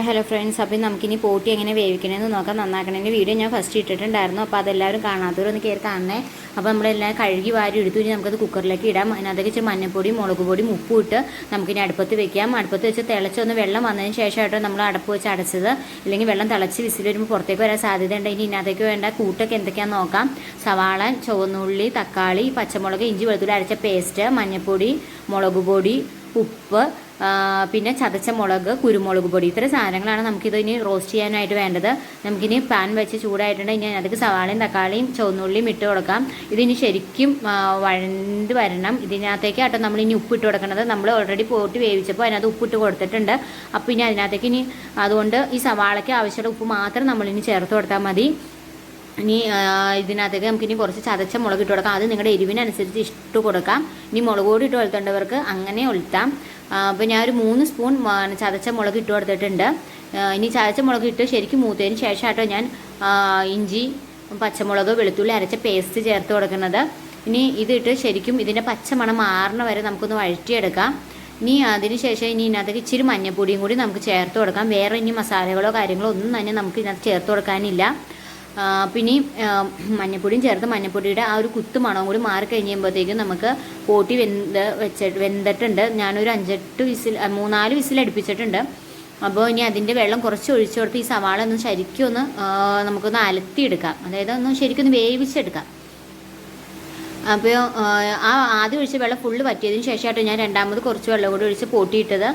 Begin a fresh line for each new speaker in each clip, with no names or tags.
Hi hello friends അപ്പോൾ നമുക്കിനി പോട്ടി എങ്ങനെ വേവിക്കണമെന്ന് നോക്കാം. നന്നാക്കണതിന്റെ വീഡിയോ ഞാൻ ഫസ്റ്റ് ഇട്ടിട്ടുണ്ടായിരുന്നു. അപ്പോൾ അതെല്ലാവരും കാണാത്തവരൊന്ന് കയറി കാണണേ. അപ്പോൾ നമ്മളെല്ലാം കഴുകി വാരി എടുത്തു. ഇനി നമുക്കത് കുക്കറിലേക്ക് ഇടാം. അതിനകത്തേക്ക് ഇച്ചിരി മഞ്ഞപ്പൊടി മുളക് പൊടി ഉപ്പും ഇട്ട് നമുക്കിനി അടുപ്പത്ത് വെക്കാം. അടുപ്പത്ത് വെച്ച് തിളച്ചൊന്ന് വെള്ളം വന്നതിന് ശേഷമായിട്ടോ നമ്മൾ അടപ്പ് വെച്ച് അടച്ചത്. ഇല്ലെങ്കിൽ വെള്ളം തിളച്ച് വിസിൽ വരുമ്പോൾ പുറത്തേക്ക് വരാൻ സാധ്യതയുണ്ട്. ഇനി ഇതിനകത്തേക്ക് വേണ്ട കൂട്ടൊക്കെ എന്തൊക്കെയാണെന്ന് നോക്കാം. സവാള ചുവന്നുള്ളി തക്കാളി പച്ചമുളക് ഇഞ്ചി വെളുത്തുള്ളി അരച്ച പേസ്റ്റ് മഞ്ഞപ്പൊടി മുളക് പൊടി ഉപ്പ് പിന്നെ ചതച്ച മുളക് കുരുമുളക് പൊടി. ഇത്ര സാധനങ്ങളാണ് നമുക്കിത് ഇനി റോസ്റ്റ് ചെയ്യാനായിട്ട് വേണ്ടത്. നമുക്കിനി പാൻ വെച്ച് ചൂടായിട്ടുണ്ട് ഇനി അതിലേക്ക് സവാളയും തക്കാളിയും ചുവന്നുള്ളിയും ഇട്ട് കൊടുക്കാം. ഇതിനി ശരിക്കും വഴണ്ട് വരണം. ഇതിനകത്തേക്ക് ആട്ടോ നമ്മൾ ഇനി ഉപ്പിട്ട് കൊടുക്കേണ്ടത് നമ്മൾ ഓൾറെഡി പോട്ട് വേവിച്ചപ്പോൾ അതിനകത്ത് ഉപ്പിട്ട് കൊടുത്തിട്ടുണ്ട്. അപ്പോൾ ഇനി അതിനകത്തേക്ക് ഇനി അതുകൊണ്ട് ഈ സവാളയ്ക്ക് ആവശ്യമുള്ള ഉപ്പ് മാത്രം നമ്മളിനി ചേർത്ത് കൊടുത്താൽ മതി. ഇനി ഇതിനകത്തേക്ക് നമുക്ക് ഇനി കുറച്ച് ചതച്ച മുളക് ഇട്ട് കൊടുക്കാം. അത് നിങ്ങളുടെ എരിവിനനുസരിച്ച് ഇട്ട് കൊടുക്കാം. ഇനി മുളക് പൊടി ഇട്ട് കൊടുത്തേണ്ടവർക്ക് അങ്ങനെ ഒലുത്താം അപ്പോൾ ഞാൻ ഒരു മൂന്ന് സ്പൂൺ ചതച്ച മുളക് ഇട്ട് കൊടുത്തിട്ടുണ്ട്. ഇനി ചതച്ച മുളക് ഇട്ട് ശരിക്കും മൂത്തതിന് ശേഷമാട്ടോ ഞാൻ ഇഞ്ചി പച്ചമുളക് വെളുത്തുള്ളി അരച്ച പേസ്റ്റ് ചേർത്ത് കൊടുക്കുന്നത്. ഇനി ഇതിട്ട് ശരിക്കും ഇതിന്റെ പച്ചമണം മാറണ വരെ നമുക്കൊന്ന് വഴറ്റിയെടുക്കാം. ഇനി അതിന് ശേഷം ഇനി ഇതിനകത്തേക്ക് ഇച്ചിരി മഞ്ഞപ്പൊടിയും കൂടി നമുക്ക് ചേർത്ത് കൊടുക്കാം. വേറെ ഇനി മസാലകളോ കാര്യങ്ങളോ ഒന്നും തന്നെ നമുക്ക് ഇതിനകത്ത് ചേർത്ത് കൊടുക്കാനില്ല. ആ, പിന്നെ ഈ, മഞ്ഞപ്പൊടിയും ചേർത്ത് മഞ്ഞപ്പൊടിയുടെ ആ ഒരു കുത്ത് മണവും കൂടി മാറി കഴിയുമ്പോഴത്തേക്കും നമുക്ക് പോട്ടി വെന്ത് വെച്ചിട്ട് വെന്തിട്ടുണ്ട്. ഞാനൊരു അഞ്ചെട്ട് വിസിൽ മൂന്നാൽ വിസിൽ അടുപ്പിച്ചിട്ടുണ്ട്. അപ്പോൾ ഇനി അതിന്റെ വെള്ളം കുറച്ച് ഒഴിച്ചു കൊടുത്ത് ഈ സവാള ഒന്ന് ശരിക്കും ഒന്ന് നമുക്കൊന്ന് അലത്തിയെടുക്കാം. അതായത് ഒന്ന് ശരിക്കും ഒന്ന് വേവിച്ചെടുക്കാം. അപ്പോൾ ആ ആദ്യം ഒഴിച്ച വെള്ളം ഫുള്ള് വറ്റിയതിന് ശേഷമായിട്ട് ഞാൻ രണ്ടാമത് കുറച്ച് വെള്ളം കൂടി ഒഴിച്ച് പൊട്ടിയിട്ടത്.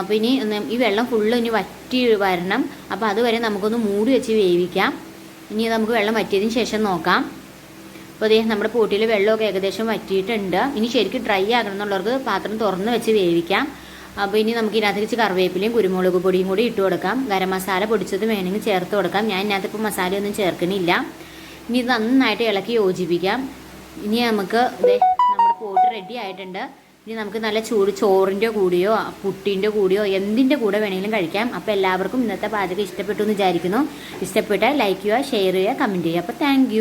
അപ്പോൾ ഇനി ഈ വെള്ളം ഫുള്ള് ഇനി വറ്റി വരണം. അപ്പോൾ അതുവരെ നമുക്കൊന്ന് മൂടി വെച്ച് വേവിക്കാം. ഇനി നമുക്ക് വെള്ളം വറ്റിയതിന് ശേഷം നോക്കാം. അപ്പോൾ അതേ നമ്മുടെ പൂട്ടിയിൽ വെള്ളമൊക്കെ ഏകദേശം വറ്റിയിട്ടുണ്ട്. ഇനി ശരിക്കും ഡ്രൈ ആകണം എന്നുള്ളവർക്ക് പാത്രം തുറന്ന് വെച്ച് വേവിക്കാം. അപ്പോൾ ഇനി നമുക്ക് ഇതിനകത്ത് വെച്ച് കറിവേപ്പിലയും കുരുമുളക് പൊടിയും കൂടി ഇട്ട് കൊടുക്കാം. ഗരം മസാല പൊടിച്ചത് വേണമെങ്കിൽ ചേർത്ത് കൊടുക്കാം. ഞാൻ ഇതിനകത്ത് ഇപ്പോൾ മസാലയൊന്നും ചേർക്കണില്ല. ഇനി ഇത് നന്നായിട്ട് ഇളക്കി യോജിപ്പിക്കാം. ഇനി നമുക്ക് നമ്മുടെ പോട്ട് റെഡി ആയിട്ടുണ്ട്. ഇനി നമുക്ക് നല്ല ചൂട് ചോറിന്റെ കൂടിയോ പുട്ടിന്റെ കൂടിയോ എന്തിന്റെ കൂടെ വേണമെങ്കിലും കഴിക്കാം. അപ്പോൾ എല്ലാവർക്കും ഇന്നത്തെ പാചകം ഇഷ്ടപ്പെട്ടു എന്ന് വിചാരിക്കുന്നു. ഇഷ്ടപ്പെട്ടാൽ ലൈക്ക് ചെയ്യുക ഷെയർ ചെയ്യുക കമന്റ് ചെയ്യുക. അപ്പോൾ താങ്ക്